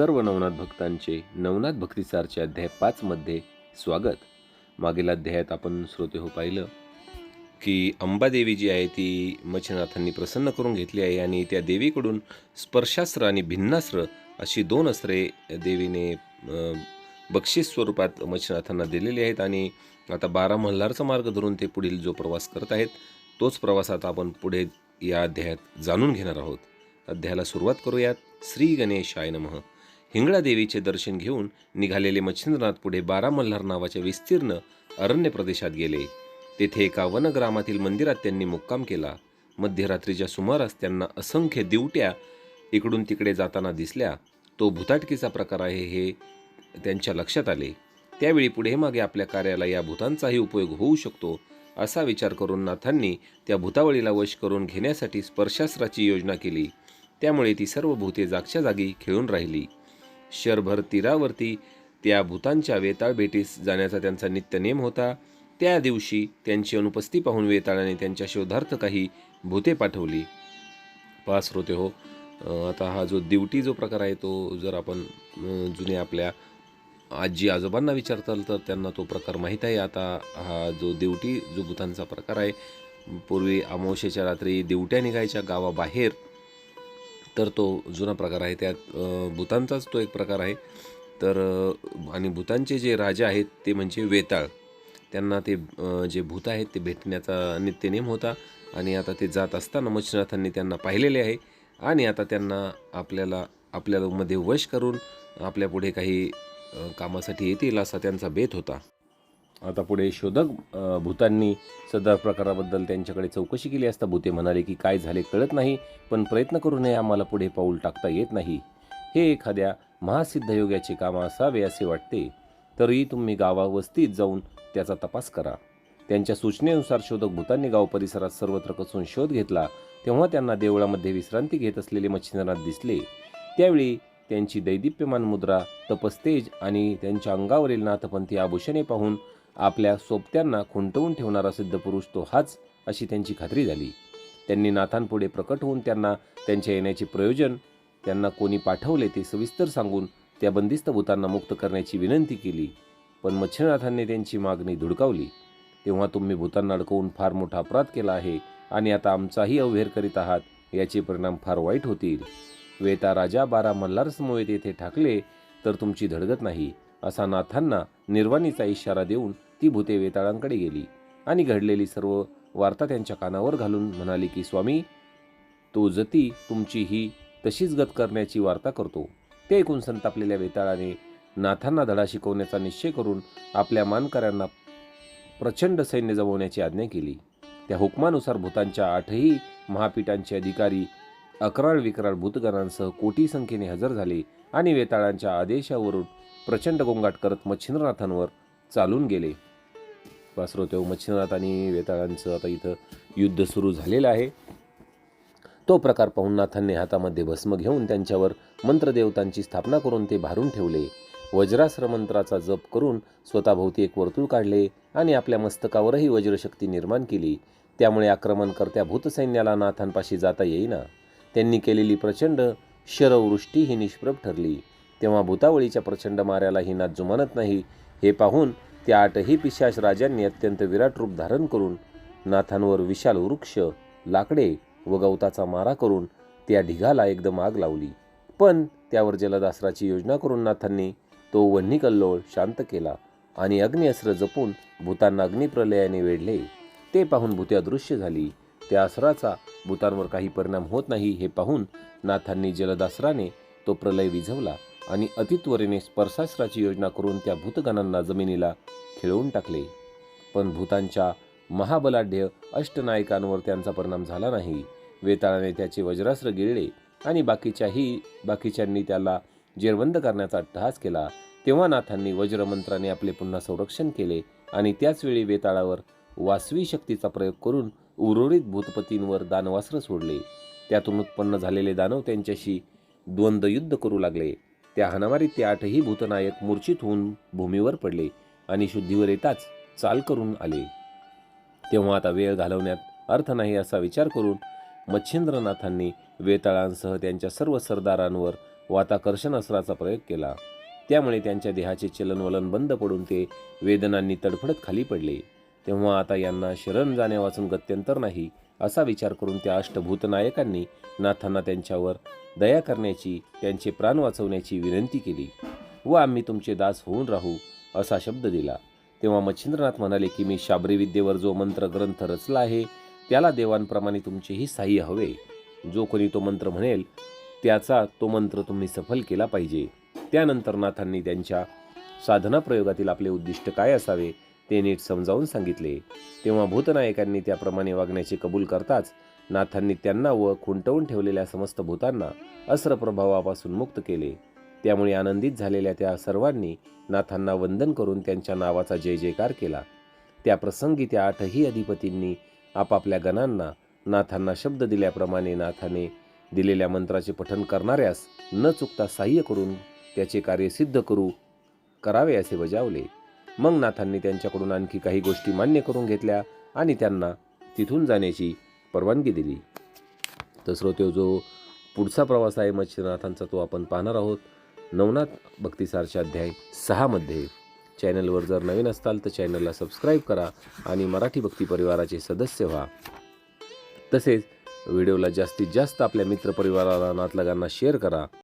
सर्व नवनाथ भक्तांचे नवनाथ भक्तिसारच्या अध्याय पाचमध्ये स्वागत. मागील अध्यायात आपण श्रोते हो पाहिलं की अंबादेवी जी आहे ती मच्छनाथांनी प्रसन्न करून घेतली आहे आणि त्या देवीकडून स्पर्शास्त्र आणि भिन्नास्त्र अशी दोन अस्त्रे देवीने बक्षीस स्वरूपात मच्छनाथांना दिलेली आहेत आणि आता बारा मल्हारचा मार्ग धरून ते पुढील जो प्रवास करत आहेत तोच प्रवास आता आपण पुढे या अध्यायात जाणून घेणार आहोत. अध्यायाला सुरुवात करूयात. श्री गणेशाय नमः. हिंगळा देवीचे दर्शन घेऊन निघालेले मच्छिंद्रनाथ पुढे बारा मल्हार नावाच्या विस्तीर्ण अरण्य प्रदेशात गेले. तेथे एका वनग्रामातील मंदिरात त्यांनी मुक्काम केला. मध्यरात्रीच्या सुमारास त्यांना असंख्य दिवट्या इकडून तिकडे जाताना दिसल्या. तो भुताटकीचा प्रकार आहे हे त्यांच्या लक्षात आले. त्यावेळी पुढे मागे आपल्या कार्याला या भूतांचाही उपयोग होऊ शकतो असा विचार करून नाथांनी त्या भूतावळीला वश करून घेण्यासाठी स्पर्शास्त्राची योजना केली. त्यामुळे ती सर्व भूते जागच्या जागी खेळून राहिली. शरभर तीरावरती त्या भूतांच्या वेताळ भेटीस जाण्याचा त्यांचा नित्यनेम होता. त्या दिवशी त्यांची अनुपस्थिती पाहून वेताळाने त्यांच्या शोधार्थ काही भूते पाठवली. पास होते हो. आता हा जो दिवटी जो प्रकार आहे तो जर आपण जुने आपल्या आजी आजोबांना विचारताल तर त्यांना तो प्रकार माहीत आहे. आता हा जो दिवटी जो भूतांचा प्रकार आहे पूर्वी अमावस्येच्या रात्री दिवट्या निघायच्या गावाबाहेर तर तो जुना प्रकार आहे. त्यात भूतांचाच तो एक प्रकार आहे. तर आणि भूतांचे जे राजा आहेत ते म्हणजे वेताळ. त्यांना ते जे भूत आहेत ते भेटण्याचा नित्यनेम होता. आणि आता ते जात असताना मच्छनाथांनी त्यांना पाहिलेले आहे. आणि आता त्यांना आपल्याला आपल्यामध्ये वश करून आपल्यापुढे काही कामासाठी येतील असा त्यांचा बेत होता. आता पुढे शोधक भूतांनी सदर प्रकाराबद्दल त्यांच्याकडे चौकशी केली असता भूते म्हणाले की काय झाले कळत नाही पण प्रयत्न करूनही आम्हाला पुढे पाऊल टाकता येत नाही. हे एखाद्या महासिद्धयोगाचे काम असावे असे वाटते तरीही तुम्ही गावावस्तीत जाऊन त्याचा तपास करा. त्यांच्या सूचनेनुसार शोधक भूतांनी गाव परिसरात सर्वत्र कसून शोध घेतला तेव्हा त्यांना देवळामध्ये विश्रांती घेत असलेले मच्छिंद्रनाथ दिसले. त्यावेळी त्यांची दैदिप्यमान मुद्रा तपस्तेज आणि त्यांच्या अंगावरील नाथपंथी आभूषणे पाहून आपल्या सोबत्यांना खुंटवून ठेवणारा सिद्ध पुरुष तो हाच अशी त्यांची खात्री झाली. त्यांनी नाथांपुढे प्रकट होऊन त्यांना त्यांच्या येण्याचे प्रयोजन त्यांना कोणी पाठवले ते सविस्तर सांगून त्या बंदिस्त भूतांना मुक्त करण्याची विनंती केली. पण मच्छिनाथांनी त्यांची मागणी धुडकावली. तेव्हा तुम्ही भूतांना अडकवून फार मोठा अपराध केला आहे आणि आता आमचाही अवहेर करीत आहात याचे परिणाम फार वाईट होतील. वेता राजा बारा मल्हार समवेत येथे ठाकले तर तुमची धडगत नाही. असा नाथांना निर्वाणीचा इशारा देऊन ती भूते वेताळांकडे गेली आणि घडलेली सर्व वार्ता त्यांच्या कानावर घालून म्हणाली की स्वामी तो जती तुमची ही तशीच गत करण्याची वार्ता करतो. ते ऐकून संतापलेल्या वेताळाने नाथांना धडा शिकवण्याचा निश्चय करून आपल्या मानकऱ्यांना प्रचंड सैन्य जमवण्याची आज्ञा केली. त्या हुकमानुसार भूतांच्या आठही महापीठांचे अधिकारी अकराळ विकराळ भूतगणांसह कोटी संख्येने हजर झाले आणि वेताळांच्या आदेशावरून प्रचंड गोंगाट करत मच्छिंद्रनाथांवर चालून गेले. वासरोतेव मच्छिंद्रनाथ आणि वेताळांचं आता इथं युद्ध सुरू झालेलं आहे. तो प्रकार पाहून नाथांनी हातामध्ये भस्म घेऊन त्यांच्यावर मंत्रदेवतांची स्थापना करून ते भारून ठेवले. वज्रास्त्र मंत्राचा जप करून स्वतःभोवती एक वर्तुळ काढले आणि आपल्या मस्तकावरही वज्रशक्ती निर्माण केली. त्यामुळे आक्रमणकर्त्या भूतसैन्याला नाथांपाशी जाता येईना. त्यांनी केलेली प्रचंड शरवृष्टी ही निष्प्रभ ठरली. तेव्हा भूतावळीच्या प्रचंड माऱ्याला ही नाथ जुमानत नाही. हे पाहून त्या आठही पिशाच राजांनी अत्यंत विराट रूप धारण करून नाथांवर विशाल वृक्ष लाकडे व गवताचा मारा करून त्या ढिगाला एकदम आग लावली. पण त्यावर जलदासराची योजना करून नाथांनी तो वन्ही कल्लोळ शांत केला आणि अग्निअस्त्र जपून भूतांना अग्निप्रलयाने वेढले. ते पाहून भूते अदृश्य झाली. त्या अस्त्राचा भूतांवर काही परिणाम होत नाही हे पाहून नाथांनी जलदासराने तो प्रलय विझवला. आणि अतित्वरेने स्पर्शास्त्राची योजना करून त्या भूतगणांना जमिनीला खिळवून टाकले. पण भूतांच्या महाबलाढ्य अष्टनायकांवर त्यांचा परिणाम झाला नाही. वेताळाने त्याचे वज्रास्त्र गिळले आणि बाकीच्याही बाकीच्यांनी त्याला जेरबंद करण्याचा अट्टहास केला. तेव्हा नाथांनी वज्रमंत्राने आपले पुन्हा संरक्षण केले आणि त्याचवेळी वेताळावर वासवी शक्तीचा प्रयोग करून उर्वरित भूतपतींवर दानवास्त्र सोडले. त्यातून उत्पन्न झालेले दानव त्यांच्याशी द्वंद्वयुद्ध करू लागले. त्या हाणामारीत ते आठही भूतनायक मूर्छित होऊन भूमीवर पडले आणि शुद्धीवर येताच चाल करून आले. तेव्हा आता वेळ घालवण्यात अर्थ नाही असा विचार करून मच्छिंद्रनाथांनी वेताळांसह त्यांच्या सर्व सरदारांवर वाताकर्षण अस्त्राचा प्रयोग केला. त्यामुळे त्यांच्या देहाचे चलनवलन बंद पडून ते वेदनांनी तडफडत खाली पडले. तेव्हा आता यांना शरण जाण्यावाचून गत्यंतर नाही असा विचार करून त्या अष्टभूत नायकांनी नाथांना त्यांच्यावर दया करण्याची त्यांचे प्राण वाचवण्याची विनंती केली. व आम्ही तुमचे दास होऊन राहू असा शब्द दिला. तेव्हा मच्छिंद्रनाथ म्हणाले की मी शाबरी विद्येवर जो मंत्र ग्रंथ रचला आहे त्याला देवांप्रमाणे तुमचेही साह्य हवे. जो कोणी तो मंत्र म्हणेल त्याचा तो मंत्र तुम्ही सफल केला पाहिजे. त्यानंतर नाथांनी त्यांच्या साधना प्रयोगातील आपले उद्दिष्ट काय असावे ते नीट समजावून सांगितले. तेव्हा भूतनायकांनी त्याप्रमाणे वागण्याचे कबूल करताच नाथांनी त्यांना व खुंटवून ठेवलेल्या समस्त भूतांना अस्र प्रभावापासून मुक्त केले. त्यामुळे आनंदित झालेल्या त्या सर्वांनी नाथांना वंदन करून त्यांच्या नावाचा जय जयकार केला. त्या प्रसंगी त्या आठही अधिपतींनी आपापल्या गणांना नाथांना शब्द दिल्याप्रमाणे नाथाने दिलेल्या मंत्राचे पठन करणाऱ्यास न चुकता साह्य करून त्याचे कार्य सिद्ध करू करावे असे बजावले. मग नाथांनी त्यांच्याकडून आणखी काही गोष्टी मान्य करून घेतल्या आणि त्यांना तिथून जाण्याची परवानगी दिली. तर श्रोते जो पुढचा प्रवास आहे मच्छिनाथांचा तो आपण पाहणार आहोत. नवनाथ भक्तिसारच्या अध्याय सहामध्ये चॅनलवर जर नवीन असताल तर चॅनलला सबस्क्राईब करा आणि मराठी भक्ती परिवाराचे सदस्य व्हा. तसेच व्हिडिओला जास्तीत जास्त आपल्या मित्रपरिवाराला नातलगांना शेअर करा.